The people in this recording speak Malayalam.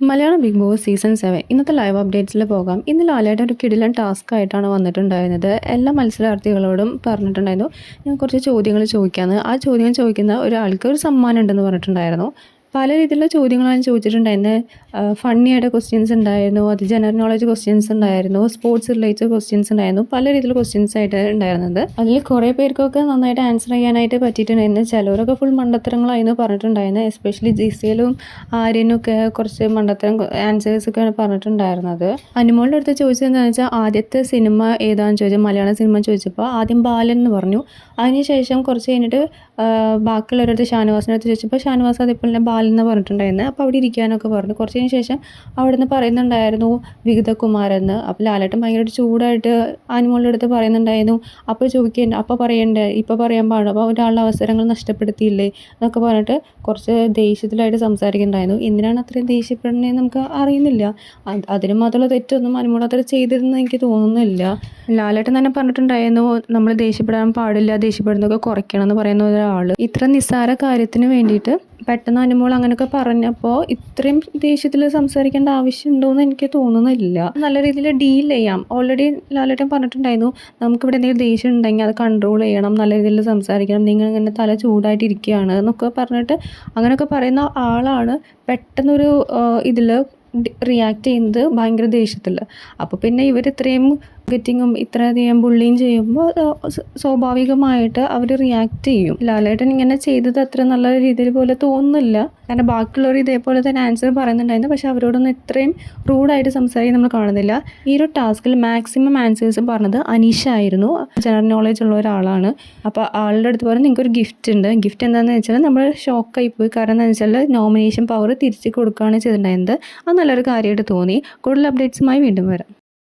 Malayalam Bigg Boss season seven ഇന്നത്തെ ലൈവ് അപ്ഡേറ്റ്സിൽ പോകാം. ഇന്ന് ലാലയുടെ ഒരു കിടിലൻ ടാസ്ക് ആയിട്ടാണ് വന്നിട്ടുണ്ടായിരുന്നത്. എല്ലാ മത്സരാർത്ഥികളോടും പറഞ്ഞിട്ടുണ്ടായിരുന്നു. ഞാൻ കുറച്ച് ചോദ്യങ്ങൾ ചോദിക്കാമെന്ന് ആ ചോദ്യങ്ങൾ ചോദിക്കുന്ന ഒരാൾക്ക് ഒരു സമ്മാനം ഉണ്ടെന്ന് പറഞ്ഞിട്ടുണ്ടായിരുന്നു. പല രീതിയിലുള്ള ചോദ്യങ്ങളാണ് ചോദിച്ചിട്ടുണ്ടായിരുന്നത്. ഫണ്ണി ആയിട്ട് ക്വസ്റ്റ്യൻസ് ഉണ്ടായിരുന്നു അത് ജനറൽ നോളജ് ക്വസ്റ്റ്യൻസ് ഉണ്ടായിരുന്നു സ്പോർട്സ് റിലേറ്റഡ് ക്വസ്റ്റ്യൻസ് ഉണ്ടായിരുന്നു പല രീതിയിലുള്ള ക്വസ്റ്റ്യൻസ് ആയിട്ട് ഉണ്ടായിരുന്നത്. അതിൽ കുറേ പേർക്കൊക്കെ നന്നായിട്ട് ആൻസർ ചെയ്യാനായിട്ട് പറ്റിയിട്ടുണ്ടായിരുന്നു. ചിലവരൊക്കെ ഫുൾ മണ്ടത്തരങ്ങളായിരുന്നു പറഞ്ഞിട്ടുണ്ടായിരുന്നത്. എസ്പെഷ്യലി ജിസയിലും ആര്യനും ഒക്കെ കുറച്ച് മണ്ടത്തരം ആൻസേഴ്സ് ഒക്കെയാണ് പറഞ്ഞിട്ടുണ്ടായിരുന്നത്. അനുമോളുടെ അടുത്ത് ചോദിച്ചതെന്ന് വെച്ചാൽ ആദ്യത്തെ സിനിമ ഏതാണെന്ന് ചോദിച്ചാൽ മലയാള സിനിമ ചോദിച്ചപ്പോൾ ആദ്യം ബാലൻ എന്ന് പറഞ്ഞു. അതിനുശേഷം കുറച്ച് കഴിഞ്ഞിട്ട് ബാക്കിയുള്ളവരടുത്ത് ഷാനുവാസിനടുത്ത് ചോദിച്ചപ്പോൾ ഷാനവാസ് അതേപോലെ തന്നെ ബാലൻ എന്ന് പറഞ്ഞിട്ടുണ്ടായിരുന്നു. അപ്പോൾ അവിടെ ഇരിക്കാനൊക്കെ പറഞ്ഞു. കുറച്ചതിന് ശേഷം അവിടെ നിന്ന് പറയുന്നുണ്ടായിരുന്നു വിഗതകുമാരെന്ന്. അപ്പോൾ ലാലേട്ടൻ ഭയങ്കരമായിട്ട് ചൂടായിട്ട് ആനിമോളുടെ അടുത്ത് പറയുന്നുണ്ടായിരുന്നു. അപ്പോൾ ചോദിക്കേണ്ട അപ്പോൾ പറയണ്ടേ ഇപ്പോൾ പറയാൻ പാടും. അപ്പോൾ ഒരാളുടെ അവസരങ്ങൾ നഷ്ടപ്പെടുത്തിയില്ലേ എന്നൊക്കെ പറഞ്ഞിട്ട് കുറച്ച് ദേഷ്യത്തിലായിട്ട് സംസാരിക്കുന്നുണ്ടായിരുന്നു. എന്തിനാണ് അത്രയും ദേഷ്യപ്പെടുന്നതെന്ന് നമുക്ക് അറിയുന്നില്ല. അത് അതിന് മാത്രമുള്ള തെറ്റൊന്നും അനുമോൾ അത്ര ചെയ്തിരുന്നു എനിക്ക് തോന്നുന്നില്ല. ലാലേട്ടൻ തന്നെ പറഞ്ഞിട്ടുണ്ടായിരുന്നു നമ്മൾ ദേഷ്യപ്പെടാൻ പാടില്ല ദേഷ്യപ്പെടുന്നതൊക്കെ കുറയ്ക്കണം എന്ന് പറയുന്ന ഒരാൾ ഇത്ര നിസ്സാര കാര്യത്തിന് വേണ്ടിയിട്ട് പെട്ടെന്ന് അനുമോൾ അങ്ങനെയൊക്കെ പറഞ്ഞപ്പോൾ ഇത്രയും ദേഷ്യത്തിൽ സംസാരിക്കേണ്ട ആവശ്യമുണ്ടോയെന്ന് എനിക്ക് തോന്നുന്നില്ല. നല്ല രീതിയിൽ ഡീൽ ചെയ്യാം. ഓൾറെഡി ലാലേട്ടൻ പറഞ്ഞിട്ടുണ്ടായിരുന്നു നമുക്കിവിടെ എന്തെങ്കിലും ദേഷ്യം ഉണ്ടെങ്കിൽ അത് കൺട്രോൾ ചെയ്യണം നല്ല രീതിയിൽ സംസാരിക്കണം നിങ്ങൾ ഇങ്ങനെ തല ചൂടായിട്ടിരിക്കുകയാണ് എന്നൊക്കെ പറഞ്ഞിട്ട് അങ്ങനെയൊക്കെ പറയുന്ന ആളാണ് പെട്ടെന്നൊരു ഇതിൽ റിയാക്ട് ചെയ്യുന്നത് ഭയങ്കര ദേഷ്യത്തിൽ അപ്പോൾ പിന്നെ ഇവർ ഇത്രയും ഗെറ്റിങ്ങും ഇത്രയധികം ബുള്ളിയും ചെയ്യുമ്പോൾ സ്വാഭാവികമായിട്ട് അവർ റിയാക്ട് ചെയ്യും. ലാലേട്ടൻ ഇങ്ങനെ ചെയ്തത് അത്ര നല്ല രീതിയിൽ പോലെ തോന്നുന്നില്ല. കാരണം ബാക്കിയുള്ളവർ ഇതേപോലെ തന്നെ ആൻസർ പറയുന്നുണ്ടായിരുന്നു. പക്ഷെ അവരോടൊന്നും ഇത്രയും റൂഡായിട്ട് സംസാരിക്കാൻ നമ്മൾ കാണുന്നില്ല. ഈ ഒരു ടാസ്കിൽ മാക്സിമം ആൻസേഴ്സ് പറഞ്ഞത് അനീഷ ആയിരുന്നു. ജനറൽ നോളേജ് ഉള്ള ഒരാളാണ്. അപ്പോൾ ആളുടെ അടുത്ത് പറഞ്ഞ് നിങ്ങൾക്ക് ഒരു ഗിഫ്റ്റ് ഉണ്ട്. ഗിഫ്റ്റ് എന്താണെന്ന് വെച്ചാൽ നമ്മൾ ഷോക്കായി പോയി. കാരണം എന്താണെന്ന് വെച്ചാൽ നോമിനേഷൻ പവർ തിരിച്ച് കൊടുക്കുകയാണ് ചെയ്തിട്ടുണ്ടായിരുന്നത്. അത് നല്ലൊരു കാര്യമായിട്ട് തോന്നി. കൂടുതൽ അപ്ഡേറ്റ്സുമായി വീണ്ടും വരാം.